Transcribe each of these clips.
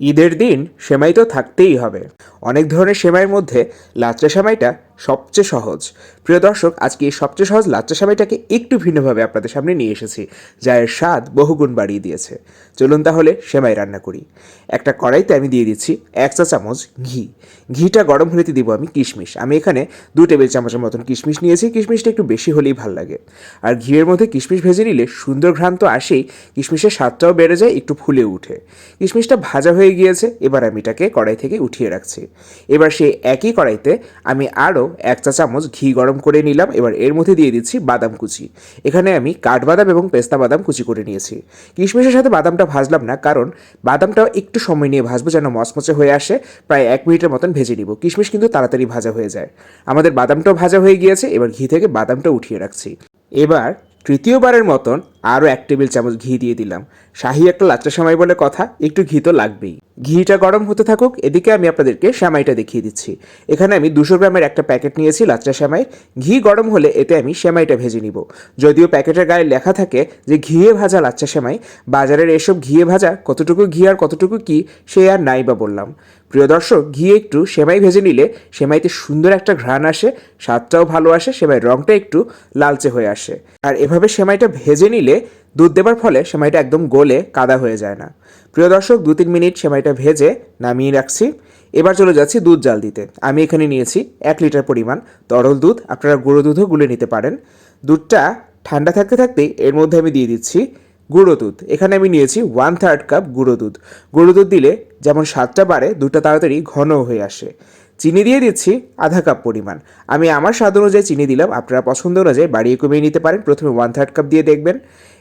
ঈদের দিন সেমাই তো থাকতেই হবে। অনেক ধরনের সেমাইয়ের মধ্যে লাচ্চা সেমাইটা সবচেয়ে সহজ। প্রিয় দর্শক, আজকে এই সবচেয়ে সহজ লাচ্চা সেমাইটাকে একটু ভিন্নভাবে আপনাদের সামনে নিয়ে এসেছি, যা এর স্বাদ বহুগুণ বাড়িয়ে দিয়েছে। চলুন তাহলে সেমাই রান্না করি। একটা কড়াইতে আমি দিয়ে দিচ্ছি এক চা চামচ ঘি। ঘিটা গরম হলেতে দিব আমি কিশমিশ। আমি এখানে দু টেবিল চামচের মতন কিশমিশ নিয়েছি। কিশমিশটা একটু বেশি হলেই ভালো লাগে। আর ঘিয়ের মধ্যে কিশমিশ ভেজে নিলে সুন্দর ঘ্রাণ তো আসেই, কিশমিশের স্বাদটাও বেড়ে যায়, একটু ফুলে উঠে। কিশমিশটা ভাজা হয়ে গিয়েছে, এবার আমি এটাকে কড়াই থেকে উঠিয়ে রাখছি। এবার সেই একই কড়াইতে আমি আরও এক চা চামচ ঘি গরম করে নিলাম। এবার এর মধ্যে দিয়ে দিচ্ছি বাদাম কুচি। এখানে আমি কাঠবাদাম এবং পেস্তা বাদাম কুচি করে নিয়েছি। কিশমিশের সাথে বাদামটা ভাজলাম না, কারণ বাদামটাও একটু সময় নিয়ে ভাজবো যেন মচমচে হয়ে আসে। প্রায় এক মিনিটের মতন ভেজে নিব। কিশমিশ কিন্তু তাড়াতাড়ি ভাজা হয়ে যায়। আমাদের বাদামটাও ভাজা হয়ে গিয়েছে। এবার ঘি থেকে বাদামটা উঠিয়ে রাখছি। এবার তৃতীয়বারের মতন আরও এক টেবিল চামচ ঘি দিয়ে দিলাম। শাহি একটা লাচ্চা সেমাই বলে কথা, একটু ঘি তো লাগবেই। ঘিটা গরম হতে থাকুক, এদিকে আমি আপনাদেরকে সেমাইটা দেখিয়ে দিচ্ছি। এখানে আমি দুশো গ্রামের একটা প্যাকেট নিয়েছি লাচ্চা সেমাই। ঘি গরম হলে এতে আমি সেমাইটা ভেজে নিব। যদিও প্যাকেটের গায়ে লেখা থাকে যে ঘিয়ে ভাজা লাচ্চা সেমাই, বাজারের এসব ঘিয়ে ভাজা কতটুকু ঘি আর কতটুকু কি, সে আর নাই বা বললাম। প্রিয় দর্শক, ঘি একটু সেমাই ভেজে নিলে সেমাইতে সুন্দর একটা ঘ্রাণ আসে, স্বাদটাও ভালো আসে, সেমাইয়ের রঙটা একটু লালচে হয়ে আসে। আর এভাবে সেমাইটা ভেজে নিলে দুধ দেবার ফলে সেমাইটা একদম গলে কাদা হয়ে যায় না। প্রিয় দর্শক দু তিন মিনিট সেমাইটা ভেজে নামিয়ে রাখছি। এবার চলে যাচ্ছি দুধ জাল দিতে। আমি এখানে নিয়েছি এক লিটার পরিমাণ তরল দুধ। আপনারা গুঁড়ো দুধও গুলে নিতে পারেন। দুধটা ঠান্ডা থাকতে থাকতেই এর মধ্যে আমি দিয়ে দিচ্ছি গুঁড়ো দুধ। এখানে আমি নিয়েছি ওয়ান থার্ড কাপ গুঁড়ো দুধ। গুঁড়ো দুধ দিলে যেমন স্বাদটা বাড়ে, দুধটা তাড়াতাড়ি ঘন হয়ে আসে। চিনি দিয়ে দিচ্ছি আধা কাপ পরিমাণ। আমি আমার স্বাদ অনুযায়ী চিনি দিলাম, আপনারা পছন্দ অনুযায়ী বাড়িয়ে কমিয়ে নিতে পারেন। প্রথমে ওয়ান থার্ড কাপ দিয়ে দেখবেন।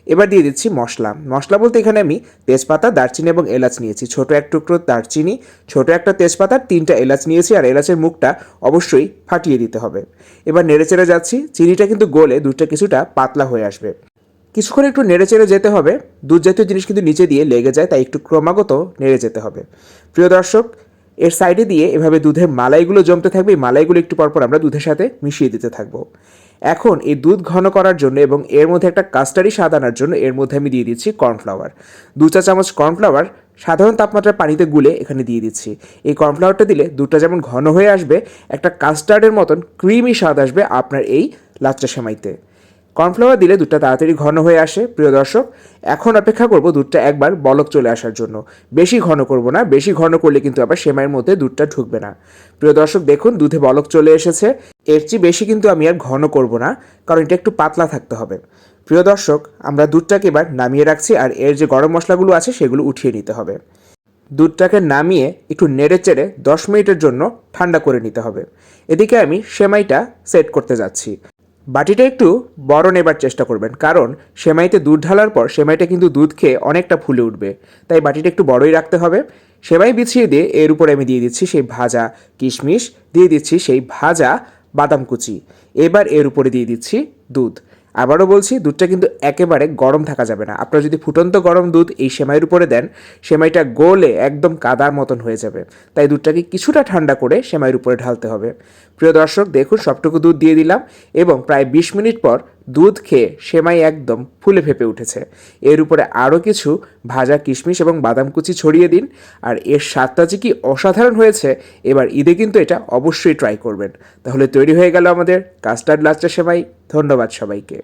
এবার দিয়ে দিচ্ছি মশলা। মশলা বলতে এখানে আমি তেজপাতা, দারচিনি এবং এলাচ নিয়েছি। ছোট এক টুকরো দারচিনি, ছোট একটা তেজপাতা, তিনটা এলাচ নিয়েছি আর এলাচের মুখটা অবশ্যই ফাটিয়ে দিতে হবে। এবার নেড়ে চেড়ে যাচ্ছি। চিনিটা কিন্তু গলে দুধটা কিছুটা পাতলা হয়ে আসবে। কিছুক্ষণ একটু নেড়ে চেড়ে যেতে হবে। দুধ জাতীয় জিনিস কিন্তু নিচে দিয়ে লেগে যায়, তাই একটু ক্রমাগত নেড়ে যেতে হবে। প্রিয় দর্শক এর সাইডে দিয়ে এভাবে দুধের মালাইগুলো জমতে থাকবে, এই মালাইগুলো একটু পরপর আমরা দুধের সাথে মিশিয়ে দিতে থাকব। এখন এই দুধ ঘন করার জন্য এবং এর মধ্যে একটা কাস্টারি স্বাদ আনার জন্য এর মধ্যে আমি দিয়ে দিচ্ছি কর্নফ্লাওয়ার। দু চা চামচ কর্নফ্লাওয়ার সাধারণ তাপমাত্রার পানিতে গুলে এখানে দিয়ে দিচ্ছি। এই কর্নফ্লাওয়ারটা দিলে দুধটা যেমন ঘন হয়ে আসবে, একটা কাস্টার্ডের মতন ক্রিমি স্বাদ আসবে আপনার এই লাচ্চা সেমাইতে। কর্নফ্লাওয়ার দিলে দুধটা তাড়াতাড়ি ঘন হয়ে আসে, প্রিয় দর্শক। এখন অপেক্ষা করব দুধটা একবার বলক চলে আসার জন্য। বেশি ঘন করব না, বেশি ঘন করলে কিন্তু আবার সেমাইয়ের মধ্যে দুধটা ঢুকবে না। প্রিয় দর্শক, দেখুন, দুধে বলক চলে এসেছে। এর চেয়ে বেশি কিন্তু আমি আর ঘন করব না, কারণ এটা একটু পাতলা থাকতে হবে। প্রিয় দর্শক, আমরা দুধটাকে এবার নামিয়ে রাখছি আর এর যে গরম মশলাগুলো আছে সেগুলো উঠিয়ে নিতে হবে। দুধটাকে নামিয়ে একটু নেড়ে চেড়ে দশ মিনিটের জন্য ঠান্ডা করে নিতে হবে। এদিকে আমি সেমাইটা সেট করতে যাচ্ছি। বাটিটা একটু বড় নেবার চেষ্টা করবেন, কারণ সেমাইতে দুধ ঢালার পর সেমাইটা কিন্তু দুধ খেয়ে অনেকটা ফুলে উঠবে। তাই বাটিটা একটু বড়ই রাখতে হবে। সেমাই বিছিয়ে দিয়ে এর উপরে আমি দিয়ে দিচ্ছি সেই ভাজা কিশমিশ, দিয়ে দিচ্ছি সেই ভাজা বাদাম কুচি। এবার এর উপরে দিয়ে দিচ্ছি দুধ। আবারও বলছি, দুধটা কিন্তু একেবারে গরম থাকা যাবে না। আপনারা যদি ফুটন্ত গরম দুধ এই সেমাইয়ের উপরে দেন, সেমাইটা গোলে একদম কাদার মতন হয়ে যাবে। তাই দুধটাকে কিছুটা ঠান্ডা করে সেমাইয়ের উপরে ঢালতে হবে। প্রিয় দর্শক, দেখুন সবটুকু দুধ দিয়ে দিলাম এবং প্রায় বিশ মিনিট পর দুধ খেয়ে সেমাই একদম ফুলে ফেপে উঠেছে। এর উপরে আরও কিছু ভাজা কিশমিশ এবং বাদাম কুচি ছড়িয়ে দিন, আর এর স্বাদটা যে কি অসাধারণ হয়েছে, এবার ঈদে কিন্তু এটা অবশ্যই ট্রাই করবেন। তাহলে তৈরি হয়ে গেল আমাদের কাস্টার্ড লাচ্চা সেমাই। ধন্যবাদ সবাইকে।